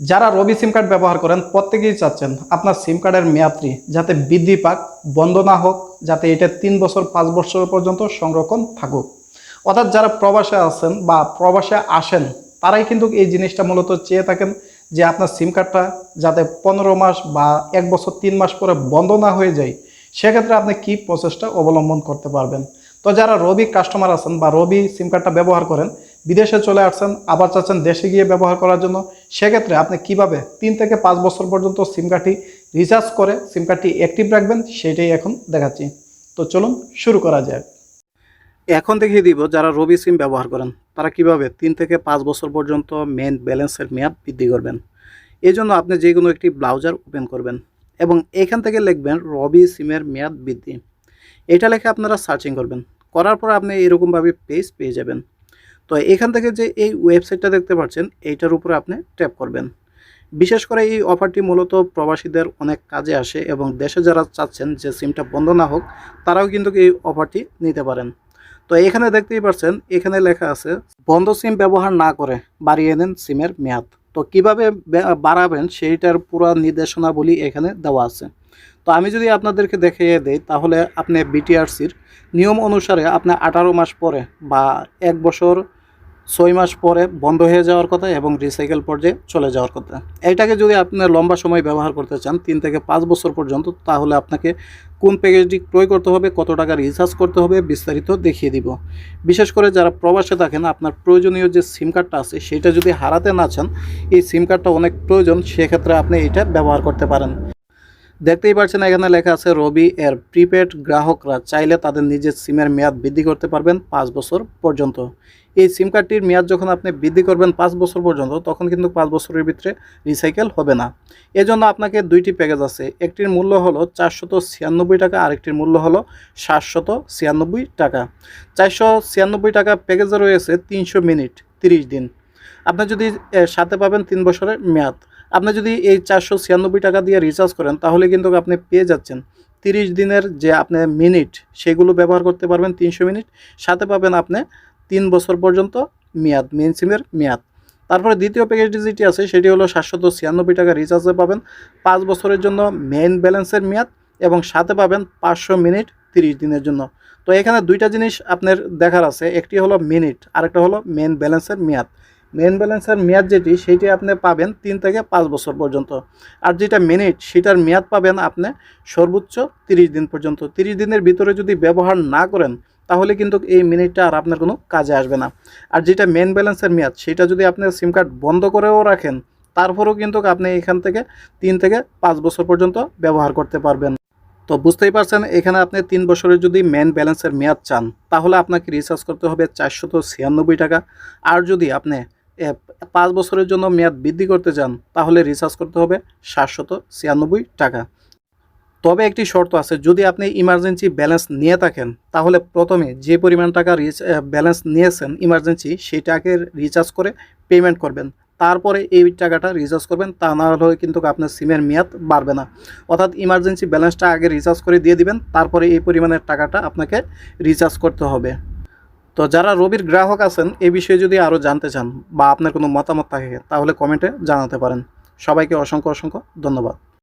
যারা রবি সিম কার্ড ব্যবহার করেন, প্রত্যেকেই চাচ্ছেন আপনার সিম কার্ডের মেয়াদটি যাতে বৃদ্ধি পাক, বন্ধ না হোক, যাতে এটা তিন বছর, পাঁচ বছর পর্যন্ত সংরক্ষণ থাকুক। অর্থাৎ যারা প্রবাসে আছেন বা প্রবাসে আসেন, তারাই কিন্তু এই জিনিসটা মূলত চেয়ে থাকেন যে আপনার সিম কার্ডটা যাতে পনেরো মাস বা এক বছর, তিন মাস পরে বন্ধ না হয়ে যায়, সেক্ষেত্রে আপনি কি প্রসেসটা অবলম্বন করতে পারবেন? তো যারা রবি কাস্টমার আছেন বা রবি সিম কার্ডটা ব্যবহার করেন বিদেশে চলে আসছেন, আবার চাচ্ছেন দেশে গিয়ে ব্যবহার করার জন্য, সেক্ষেত্রে আপনি কীভাবে তিন থেকে পাঁচ বছর পর্যন্ত সিম কার্ডটি রিচার্জ করে সিম কার্ডটি অ্যাক্টিভ রাখবেন, সেটাই এখন দেখাচ্ছি। তো চলুন শুরু করা যায় এখন দেখিয়ে দিব যারা রবি সিম ব্যবহার করেন, তারা কীভাবে তিন থেকে পাঁচ বছর পর্যন্ত মেন ব্যালেন্সের মেয়াদ বৃদ্ধি করবেন। এই জন্য আপনি যে কোনো একটি ব্রাউজার ওপেন করবেন এবং এখান থেকে লিখবেন রবি সিমের মেয়াদ বৃদ্ধি। এটা লেখে আপনারা সার্চিং করবেন। করার পর আপনি এরকমভাবে পেজ পেয়ে যাবেন। তো এখান থেকে যে এই ওয়েবসাইটটা দেখতে পাচ্ছেন, এইটার উপরে আপনি ট্যাপ করবেন। বিশেষ করে এই অফারটি মূলত প্রবাসীদের অনেক কাজে আসে এবং দেশে যারা চাচ্ছেন যে সিমটা বন্ধ না হোক, তারাও কিন্তু এই অফারটি নিতে পারেন। তো এখানে দেখতেই পাচ্ছেন, এখানে লেখা আছে, বন্ধ সিম ব্যবহার না করে বাড়িয়ে নেন সিমের মেয়াদ। তো কীভাবে বাড়াবেন সেইটার পুরো নির্দেশনাবলী এখানে দেওয়া আছে। তো আমি যদি আপনাদেরকে দেখিয়ে দেই, তাহলে আপনি বিটিআরসির নিয়ম অনুসারে আপনি আঠারো মাস পরে বা এক বছর ছয় মাস পরে বন্ধ হয়ে যাওয়ার কথা এবং রিসাইকেল পর্যায়ে চলে যাওয়ার কথা। এইটাকে যদি আপনি লম্বা সময় ব্যবহার করতে চান, তিন থেকে পাঁচ বছর পর্যন্ত, তাহলে আপনাকে কোন প্যাকেজটি ক্রয় করতে হবে, কত টাকা রিচার্জ করতে হবে, বিস্তারিত দেখিয়ে দিব। বিশেষ করে যারা প্রবাসে থাকেন, আপনার প্রয়োজনীয় যে সিম কার্ডটা আছে, সেটা যদি হারাতে না চান, এই সিম কার্ডটা অনেক প্রয়োজন, সেক্ষেত্রে আপনি এটা ব্যবহার করতে পারেন। দেখতেই পাচ্ছেন এখানে লেখা আছে, রবি এর প্রিপেড গ্রাহকরা চাইলে তাদের নিজের সিমের মেয়াদ বৃদ্ধি করতে পারবেন পাঁচ বছর পর্যন্ত। এই সিম কার্ডটির মেয়াদ যখন আপনি বৃদ্ধি করবেন পাঁচ বছর পর্যন্ত, তখন কিন্তু পাঁচ বছরের ভিতরে রিসাইকেল হবে না। এজন্য আপনাকে দুইটি প্যাকেজ আছে, একটির মূল্য হলো চারশত ছিয়ানব্বই টাকা, আরেকটির মূল্য হলো সাতশত ছিয়ানব্বই টাকা। চারশো ছিয়ানব্বই টাকা প্যাকেজে রয়েছে তিনশো মিনিট, তিরিশ দিন। আপনি যদি সাথে পাবেন তিন বছরের মেয়াদ। আপনি যদি এই চারশো ছিয়ানব্বই টাকা দিয়ে রিচার্জ করেন, তাহলে কিন্তু আপনি পেয়ে যাচ্ছেন। তিরিশ দিনের যে আপনি মিনিট সেগুলো ব্যবহার করতে পারবেন তিনশো মিনিট সাথে পাবেন আপনি তিন বছর পর্যন্ত মেয়াদ মেন সিমের মেয়াদ। তারপরে দ্বিতীয় প্যাকেজটি যেটি আছে, সেটি হলো সাতশত ছিয়ানব্বই টাকা রিচার্জে পাবেন। পাঁচ বছরের জন্য মেইন ব্যালেন্সের মেয়াদ এবং সাথে পাবেন পাঁচশো মিনিট তিরিশ দিনের জন্য। তো এখানে দুইটা জিনিস আপনার দেখার আছে, একটি হলো মিনিট আরেকটা হলো মেন ব্যালেন্সের মেয়াদ। মেন ব্যালেন্সের মেয়াদ যেটি, সেইটি আপনি পাবেন তিন থেকে পাঁচ বছর পর্যন্ত। আর যেটা মিনিট সেটার মেয়াদ পাবেন আপনি সর্বোচ্চ তিরিশ দিন পর্যন্ত। তিরিশ দিনের ভিতরে যদি ব্যবহার না করেন, তাহলে কিন্তু এই মিনিটটা আর আপনার কোনো কাজে আসবে না। আর যেটা মেন ব্যালেন্সের মেয়াদ, সেটা যদি আপনি সিম কার্ড বন্ধ করেও রাখেন, তারপরেও কিন্তু আপনি এখান থেকে তিন থেকে পাঁচ বছর পর্যন্ত ব্যবহার করতে পারবেন। তো বুঝতেই পারছেন, এখানে আপনি তিন বছরের যদি মেন ব্যালেন্সের মেয়াদ চান, তাহলে আপনাকে রিচার্জ করতে হবে চারশত ছিয়ানব্বই টাকা। আর যদি আপনি পাঁচ বছরের জন্য মেয়াদ বৃদ্ধি করতে চান, তাহলে রিচার্জ করতে হবে সাতশত ছিয়ানব্বই টাকা। তবে একটি শর্ত আছে, যদি আপনি ইমার্জেন্সি ব্যালেন্স নিয়ে থাকেন, তাহলে প্রথমে যে পরিমাণ টাকা ব্যালেন্স নিয়েছেন ইমার্জেন্সি সেইটাকে রিচার্জ করে পেমেন্ট করবেন। তারপরে এই টাকাটা রিচার্জ করবেন, তা না হলে কিন্তু আপনার সিমের মেয়াদ বাড়বে না। অর্থাৎ ইমার্জেন্সি ব্যালেন্সটা আগে রিচার্জ করে দিয়ে দিবেন, তারপরে এই পরিমাণের টাকাটা আপনাকে রিচার্জ করতে হবে। তো যারা রবির গ্রাহক আছেন, এ বিষয়ে যদি আরও জানতে চান বা আপনার কোনো মতামত থাকে, তাহলে কমেন্টে জানাতে পারেন। সবাইকে অসংখ্য অসংখ্য ধন্যবাদ।